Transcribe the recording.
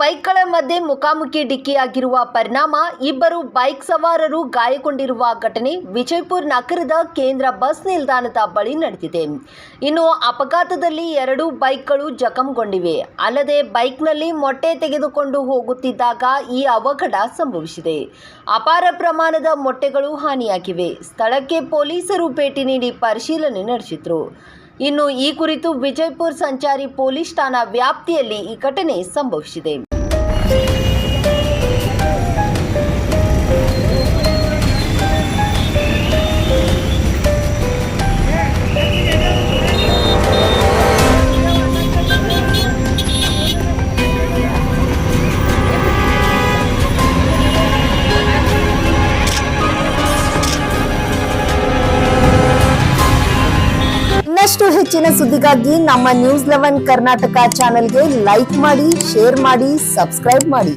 ಬೈಕ್ಗಳ ಮಧ್ಯೆ ಮುಖಾಮುಖಿ ಡಿಕ್ಕಿಯಾಗಿರುವ ಪರಿಣಾಮ ಇಬ್ಬರು ಬೈಕ್ ಸವಾರರು ಗಾಯಗೊಂಡಿರುವ ಘಟನೆ ವಿಜಯಪುರ ನಗರದ ಕೇಂದ್ರ ಬಸ್ ನಿಲ್ದಾಣದ ಬಳಿ ನಡೆದಿದೆ. ಇನ್ನು ಅಪಘಾತದಲ್ಲಿ ಎರಡು ಬೈಕ್ಗಳು ಜಖಂಗೊಂಡಿವೆ. ಅಲ್ಲದೆ ಬೈಕ್ನಲ್ಲಿ ಮೊಟ್ಟೆ ತೆಗೆದುಕೊಂಡು ಹೋಗುತ್ತಿದ್ದಾಗ ಈ ಅವಘಡ ಸಂಭವಿಸಿದೆ. ಅಪಾರ ಪ್ರಮಾಣದ ಮೊಟ್ಟೆಗಳು ಹಾನಿಯಾಗಿವೆ. ಸ್ಥಳಕ್ಕೆ ಪೊಲೀಸರು ಭೇಟಿ ನೀಡಿ ಪರಿಶೀಲನೆ ನಡೆಸಿದ್ರು. ಇನ್ನು ಈ ಕುರಿತು ವಿಜಯಪುರ ಸಂಚಾರಿ ಪೊಲೀಸ್ ಠಾಣಾ ವ್ಯಾಪ್ತಿಯಲ್ಲಿ ಈ ಘಟನೆ ಸಂಭವಿಸಿದೆ. ಇನ್ನಷ್ಟು ಹೆಚ್ಚಿನ ಸುದ್ದಿಗಾಗಿ ನಮ್ಮ ನ್ಯೂಸ್ ಲೆವೆನ್ ಕರ್ನಾಟಕ ಚಾನೆಲ್ಗೆ ಲೈಕ್ ಮಾಡಿ ಶೇರ್ ಮಾಡಿ ಸಬ್ಸ್ಕ್ರೈಬ್ ಮಾಡಿ.